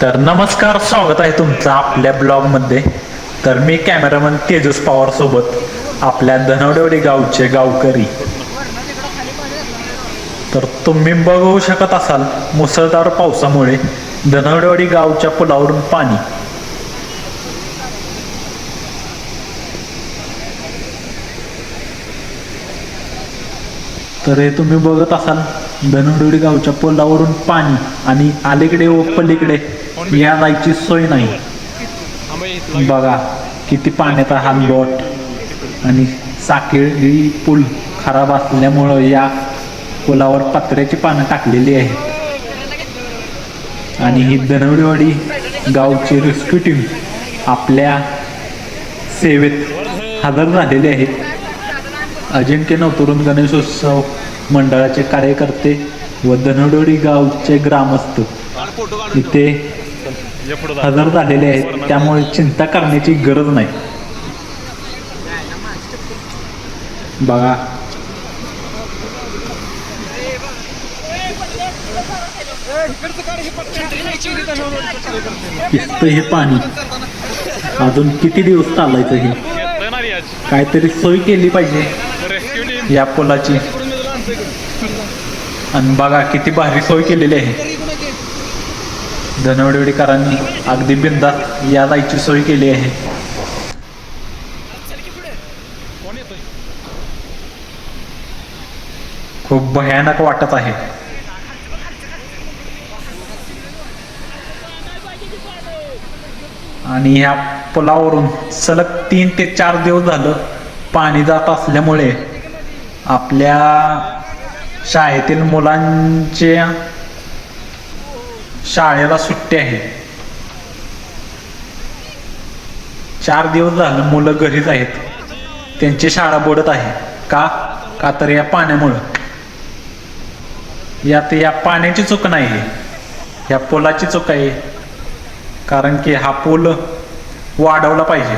तर नमस्कार स्वागत आहे तुमचं आपल्या ब्लॉगमध्ये. तर मी कॅमेरामन तेजस पवार सोबत आपल्या धनवडेवडी गावचे गावकरी. तर तुम्ही बघू शकत असाल मुसळधार पावसामुळे धनवडेवाडी गावच्या पुलावरून पाणी. तर हे तुम्ही बघत असाल धनवडेवाडी गावच्या पुलावरून पाणी आणि अलीकडे व पलीकडे या जायची सोय नाही. बघा किती पाण्याचा हा बोट आणि साखळी पूल खराब असल्यामुळं या पुलावर पत्र्याची पानं टाकलेली आहेत. आणि ही धनवडेवाडी गावची रेस्क्यू टीम आपल्या सेवेत हजर झालेली आहेत अजिंक्य नवतरुण गणेशोत्सव मंडळाचे कार्यकर्ते व धनवडेवाडी गावचे ग्रामस्थ. इथे हजर झालेले आहेत. त्यामुळे चिंता करण्याची गरज नाही. बघा. हे पाणी. अजून किती दिवस चालायचं हे? काहीतरी सोय केली पाहिजे. या पुलाची. आणि बघा किती भारी सोय केलेली आहे. धनवडवडेकरांनी अगदी बिंदात या जायची सोय केली आहे. खूप भयानक वाटत आहे. आणि ह्या पुलावरून सलग तीन ते चार दिवस झालं पाणी जात असल्यामुळे आपल्या शाळेतील मुलांच्या शाळेला सुट्टी आहे. चार दिवस झालं मुलं घरीच आहेत. त्यांची शाळा बुडत आहे. का? का तर या पाण्यामुळं. यात या पाण्याची चूक नाही आहे. या पुलाची चूक आहे. कारण की हा पूल वाढवला पाहिजे.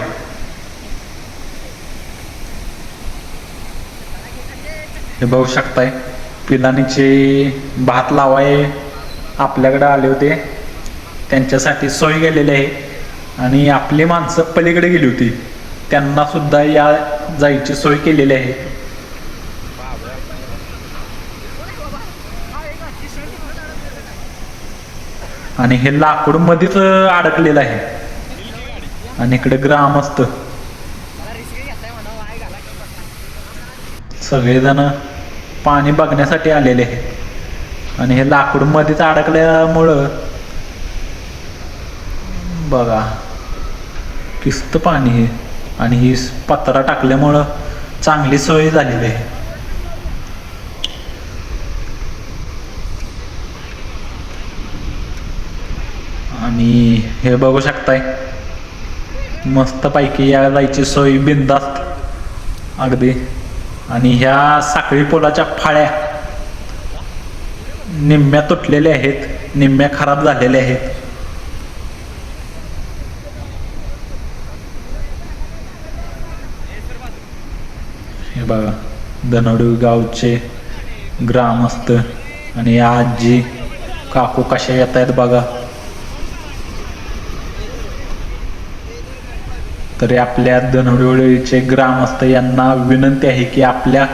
हे बघू शकताय. पिलानीचे भात लावाय आपल्याकडे आले होते. त्यांच्यासाठी सोय गेलेली आहे. आणि आपली माणसं पलीकडे गेली होती. त्यांना सुद्धा या जायची सोय केलेली आहे. आणि हे लाकूड मध्येच अडकलेलं आहे. आणि इकडे ग्रामस्थ. सगळेजण पाणी बघण्यासाठी आलेले आहेत. आणि हे लाकूड मध्येच अडकल्यामुळं बघा किस्त पाणी हे. आणि ही पत्रा टाकल्यामुळं चांगली सोय झालेली आहे. आणि हे बघू शकताय मस्त पैकी या जायची सोय बिंदास्त अगदी. आणि ह्या साखळी पोलाच्या फाळ्या निम्म्या तुटलेल्या आहेत निम्म्या खराब झालेल्या आहेत. हे बघा धनवडी गावचे ग्रामस्थ आणि आजी काकू कशा येत आहेत बघा. तरी आपल्या धनवडीचे ग्रामस्थ यांना विनंती आहे की आपल्या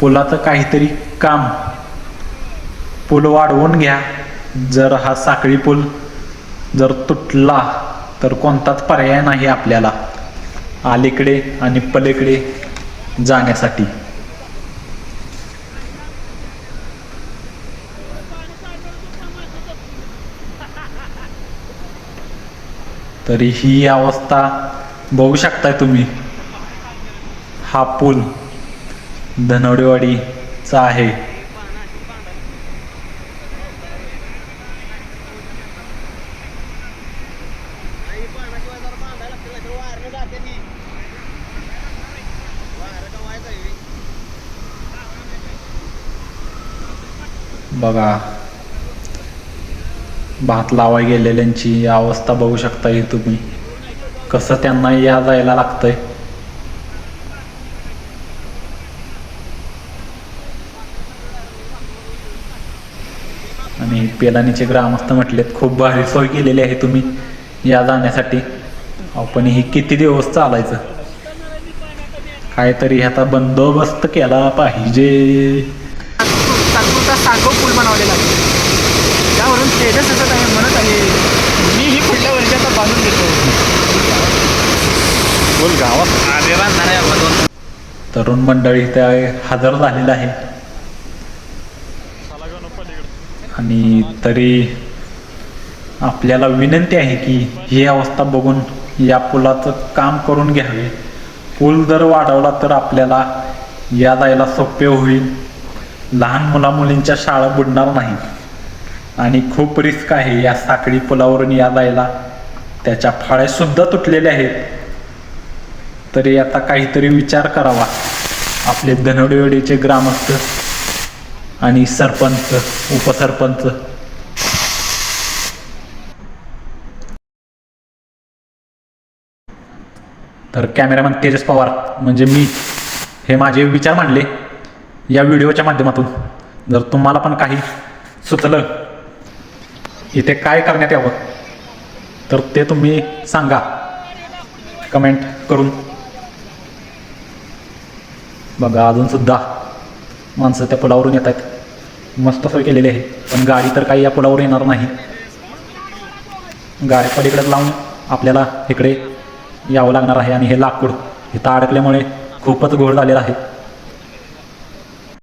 पुलाचं काहीतरी काम पूल वाढवून घ्या. जर हा साखळी पूल जर तुटला तर कोणताच पर्याय नाही आपल्याला. अलीकडे आणि पलीकडे जाण्यासाठी. तरी ही अवस्था बघू शकताय तुम्ही. हा पूल धनवडेवाडीचा आहे. बघा. भात लावाय गेलेल्यांची अवस्था बघू शकता ही तुम्ही. कसं त्यांना या जायला लागतंय. आणि पेलानीचे ग्रामस्थ म्हटलेत खूप भारी सोय केलेली आहे तुम्ही या जाण्यासाठी. पण ही किती दिवस चालायचं? काहीतरी ह्याचा बंदोबस्त केला पाहिजे. तात्पुरता सागो पूल बनवलेला आहे. त्यावरून तेजस असं आहे म्हणत आहे मी ही पुढल्या वर्षी आता बांधून देतो बोल गावात. आपण दोन तरुण मंडळी इथे हजर झालेलं आहे. आणि तरी आपल्याला विनंती आहे की ही अवस्था बघून या पुलाचं काम करून घ्यावे. पूल जर वाढवला तर आपल्याला या जायला सोपे होईल. लहान मुलामुलींच्या शाळा बुडणार नाही आणि खूप रिस्क आहे या साखळी पुलावरून या जायला. त्याच्या फाळ्यासुद्धा तुटलेल्या आहेत. तरी आता काहीतरी विचार करावा. आपले धनवडेवडेचे ग्रामस्थ आणि सरपंच उपसरपंच तर कॅमेरामॅन तेजस पवार म्हणजे मी हे माझे विचार मांडले या व्हिडिओच्या माध्यमातून. जर तुम्हाला पण काही सुचलं इथे काय करण्यात यावं तर ते तुम्ही सांगा. कमेंट करून. बघा अजूनसुद्धा माणसं त्या पुलावरून येत आहेत. मस्त सोय केलेली आहे. पण गाडी तर काही या पुलावर येणार नाही. गाडी पलीकडे लावून आपल्याला इकडे यावं लागणार आहे आणि हे लाकूड इथं अडकल्यामुळे खूपच घोळ झालेला आहे.